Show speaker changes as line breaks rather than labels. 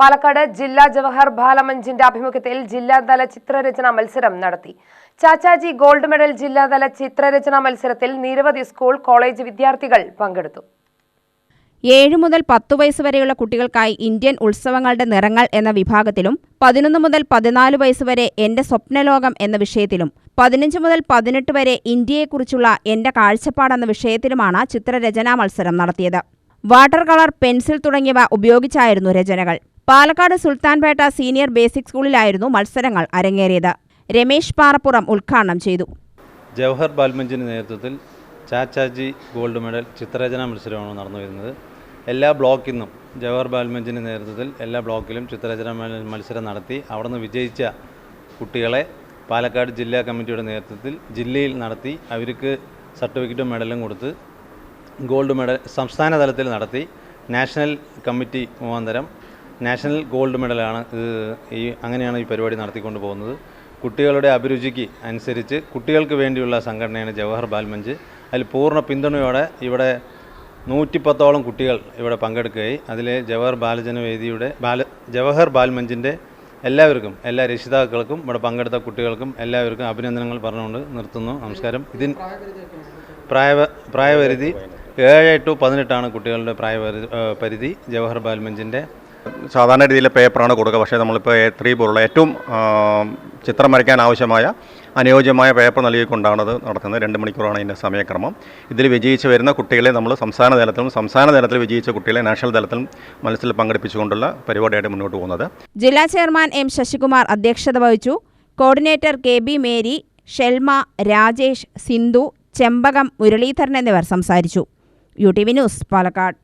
പാലക്കാട് ജില്ലാ ജവഹർ ബാലമഞ്ചിന്റെ ആഭിമുഖ്യത്തിൽ ജില്ലാതല ചിത്രരചനാ മത്സരം നടത്തി. ചാച്ചാജി ഗോൾഡ് മെഡൽ ജില്ലാതല ചിത്രരചനാ മത്സരത്തിൽ നിരവധി സ്കൂൾ കോളേജ് വിദ്യാർത്ഥികൾ പങ്കെടുത്തു.
ഏഴ് മുതൽ പത്തു വയസ്സ് വരെയുള്ള കുട്ടികൾക്കായി ഇന്ത്യൻ ഉത്സവങ്ങളുടെ നിറങ്ങൾ എന്ന വിഭാഗത്തിലും പതിനൊന്ന് മുതൽ പതിനാല് വയസ്സ് വരെ എന്റെ സ്വപ്നലോകം എന്ന വിഷയത്തിലും പതിനഞ്ച് മുതൽ പതിനെട്ട് വരെ ഇന്ത്യയെക്കുറിച്ചുള്ള എന്റെ കാഴ്ചപ്പാട് എന്ന വിഷയത്തിലുമാണ് ചിത്രരചനാ മത്സരം നടത്തിയത്. വാട്ടർ കളർ പെൻസിൽ തുടങ്ങിയവ ഉപയോഗിച്ചായിരുന്നു രചനകൾ. പാലക്കാട് സുൽത്താൻപേട്ട സീനിയർ ബേസിക് സ്കൂളിലായിരുന്നു മത്സരങ്ങൾ അരങ്ങേറിയത്. രമേശ് പാറപ്പുറം ഉദ്ഘാടനം ചെയ്തു.
ജവഹർ ബാൽമഞ്ചിന്റെ നേതൃത്വത്തിൽ ചാച്ചാജി ഗോൾഡ് മെഡൽ ചിത്രരചനാ മത്സരമാണ് നടന്നു വരുന്നത് എല്ലാ ബ്ലോക്കിൽ നിന്നും ജവഹർ ബാൽമഞ്ചിന്റെ നേതൃത്വത്തിൽ എല്ലാ ബ്ലോക്കിലും ചിത്രരചനാ മത്സരം നടത്തി അവിടെ നിന്ന് വിജയിച്ച കുട്ടികളെ പാലക്കാട് ജില്ലാ കമ്മിറ്റിയുടെ നേതൃത്വത്തിൽ ജില്ലയിൽ നടത്തി അവർക്ക് സർട്ടിഫിക്കറ്റും മെഡലും കൊടുത്ത് ഗോൾഡ് മെഡൽ സംസ്ഥാന തലത്തിൽ നടത്തി നാഷണൽ കമ്മിറ്റി മുഖാന്തരം നാഷണൽ ഗോൾഡ് മെഡലാണ് ഇത് ഈ അങ്ങനെയാണ് ഈ പരിപാടി നടത്തിക്കൊണ്ട് പോകുന്നത്. കുട്ടികളുടെ അഭിരുചിക്ക് അനുസരിച്ച് കുട്ടികൾക്ക് വേണ്ടിയുള്ള സംഘടനയാണ് ജവഹർ ബാൽമഞ്ച്. അതിൽ പൂർണ പിന്തുണയോടെ ഇവിടെ നൂറ്റിപ്പത്തോളം കുട്ടികൾ ഇവിടെ പങ്കെടുക്കുകയായി. അതിലെ ജവഹർ ബാലജന വേദിയുടെ ബാല ജവഹർ ബാൽമഞ്ചിന്റെ എല്ലാവർക്കും എല്ലാ രക്ഷിതാക്കൾക്കും ഇവിടെ പങ്കെടുത്ത കുട്ടികൾക്കും എല്ലാവർക്കും അഭിനന്ദനങ്ങൾ പറഞ്ഞുകൊണ്ട് നിർത്തുന്നു. നമസ്കാരം. ഇതിൻ പ്രായ പ്രായപരിധി ഏഴ് ടു പതിനെട്ടാണ് കുട്ടികളുടെ പ്രായപരിധി പരിധി ജവഹർ ബാൽമഞ്ചിന്റെ.
സാധാരണ രീതിയിലെ പേപ്പറാണ് കൊടുക്കുക. പക്ഷേ നമ്മളിപ്പോൾ എ ത്രീ പോലുള്ള ഏറ്റവും ചിത്രം വരയ്ക്കാൻ ആവശ്യമായ അനുയോജ്യമായ പേപ്പർ നൽകിക്കൊണ്ടാണ് അത് നടത്തുന്നത്. രണ്ട് മണിക്കൂറാണ് ഇതിന്റെ സമയക്രമം. ഇതിൽ വിജയിച്ച് വരുന്ന കുട്ടികളെ നമ്മൾ സംസ്ഥാന തലത്തിലും സംസ്ഥാന തലത്തിൽ വിജയിച്ച കുട്ടികളെ നാഷണൽ തലത്തിലും മത്സരത്തിൽ പങ്കെടുപ്പിച്ചുകൊണ്ടുള്ള പരിപാടിയായിട്ട് മുന്നോട്ട് പോകുന്നത്.
ജില്ലാ ചെയർമാൻ എം ശശികുമാർ അധ്യക്ഷത വഹിച്ചു. Coordinator K B Mary Shelma Rajesh Sindhu Chembakam Muraleedharan എന്നിവർ സംസാരിച്ചു. U T V news Palakkad.